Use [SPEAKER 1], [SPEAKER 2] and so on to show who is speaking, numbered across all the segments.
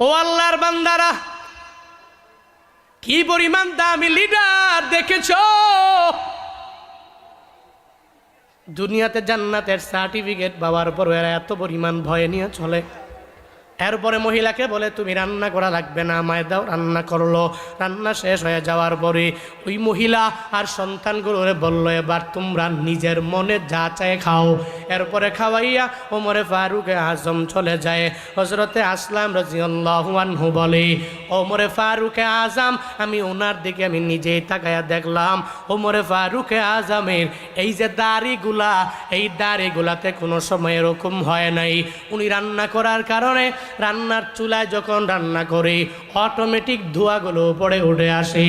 [SPEAKER 1] ও আল্লাহর বান্দারা, কি পরিমাণ দামি লিডার দেখেছ? দুনিয়াতে জান্নাতের সার্টিফিকেট পাওয়ার পর এরা এত পরিমাণ ভয় নিয়ে চলে। এরপরে মহিলাকে বলে, তুমি রান্না করা লাগবে না, আমায় দাও, রান্না করল। রান্না শেষ হয়ে যাওয়ার পরে ওই মহিলা আর সন্তানগুলোরে বলল, এবার তোমরা নিজের মনে যা চায় খাও। এরপরে খাওয়াইয়া ওমরে ফারুকে আজম চলে যায়। হজরতে আসলাম রাজিয়াল্লাহু বলে, ওমরে ফারুকে আজম, আমি ওনার দিকে আমি নিজেই তাকায়া দেখলাম। ওমরে ফারুকে আজমের এই যে দাড়িগুলা, এই দাড়িগুলাতে কোনো সময় এরকম হয় নাই। উনি রান্না করার কারণে রান্নার চুলায় যখন রান্না করে, অটোমেটিক ধোঁয়াগুলো উপরে উঠে আসে।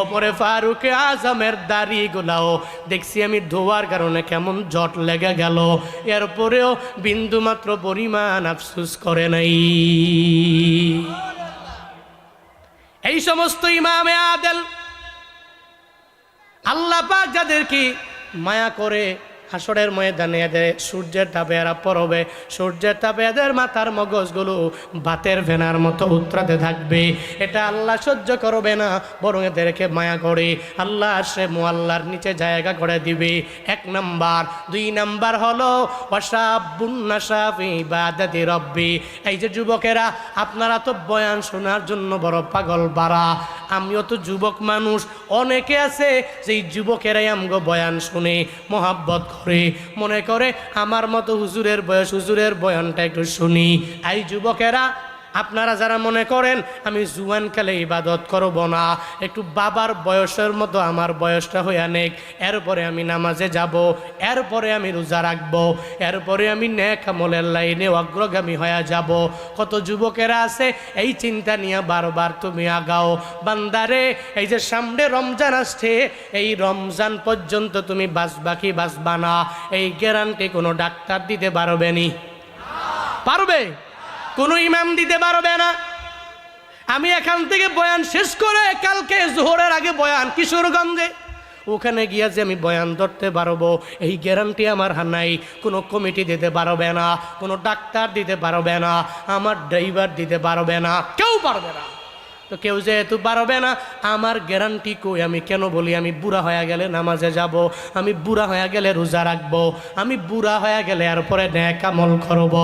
[SPEAKER 1] ওপরে ফারুকে আজমের দাড়িগুলাও, দেখছি আমি ধোয়ার কারণে কেমন জট লেগে গেল। এরপরেও বিন্দুমাত্র পরিমাণ আফসুস করে নাই। এই সমস্ত ইমামে আদেল আল্লাহ পাক যাদের কি মায়া করে হাসরের ময়দানে এদের সূর্যের তাপে এরা পরবে সূর্যের তাপে এদের মাথার মগজগুলো বাতের ভেনার মতো উত্রাতে থাকবে। এটা আল্লাহ সহ্য করবে না, বরং এদেরকে মায়া করে আল্লাহ সে মোয়াল্লার নিচে জায়গা করে দিবে। এক নাম্বার। দুই নাম্বার হলো অসাবুন্নাসাফি রব্বি। এই যে যুবকেরা, আপনারা তো বয়ান শোনার জন্য বড় পাগল বাড়া। আমিও তো যুবক মানুষ। অনেকে আছে যেই যুবকেরাই আমগো বয়ান শুনে, মহাব্বত করে মনে করে আমার মতো হুজুরের বয়স হুজুরের বয়ানটা একটু শুনি। এই যুবকেরা আপনারা যারা মনে করেন, আমি জুয়ানকালে ইবাদত করব না, একটু বাবার বয়সের মতো আমার বয়সটা হয়ে নেক, এরপরে আমি নামাজে যাব, এরপরে আমি রোজা রাখব, এরপরে আমি নেক আমলের লাইনে অগ্রগামী হয়ে যাব। কত যুবকেরা আছে, এই চিন্তা নিয়ে বারবার তুমি আগাও। বান্দারে, এই যে সামনে রমজান আসছে, এই রমজান পর্যন্ত তুমি বাঁচবা কি বাঁচবা না, এই গ্যারান্টি কোনো ডাক্তার দিতে পারবে নি? পারবে? কোনো ইমাম দিতে পারবে না। আমি এখান থেকে বয়ান শেষ করে কালকে জোহরের আগে বয়ান কিশোরগঞ্জে। ওখানে গিয়া যে আমি বয়ান ধরতে পারব, এই গ্যারান্টি আমার হানাই কোনো কমিটি দিতে পারবে না, কোনো ডাক্তার দিতে পারবে না, আমার ড্রাইভার দিতে পারবে না, কেউ পারবে না। তো কেউ যেহেতু পারবে না, আমার গ্যারান্টি কই আমি কেন বলি? আমি বুড়া হয়ে গেলে নামাজে যাব, আমি বুড়া হয়ে গেলে রোজা রাখব, আমি বুড়া হয়ে গেলে এরপরে ন্যাকামল করব।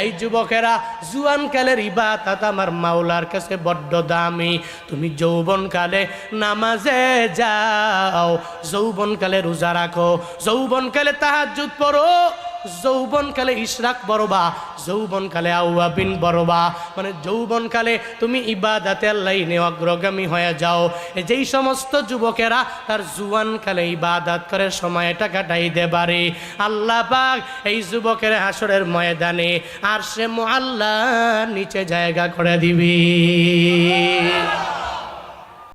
[SPEAKER 1] এই যুবকেরা, জুয়ান কালের ইবাদত আমার মাওলার কাছে বড্ড দামি। তুমি যৌবনকালে নামাজে যাও যৌবনকালে রোজা রাখো যৌবনকালে তাহাজ্জুদ পড়ো। যৌবনকালে ইশরাক বড়বা যৌবনকালে আউয়াবিন বড়বা মানে যৌবনকালে তুমি ইবাদাতে লাইনে অগ্রগামী হয়ে যাও। যেই সমস্ত যুবকেরা তার জুয়ানকালে ইবাদাত করে সময়টা কাটাইতে পারে। আল্লাহ পাক এই যুবকের হাসরের ময়দানে আর সে আল্লাহ নিচে জায়গা করে দিবি।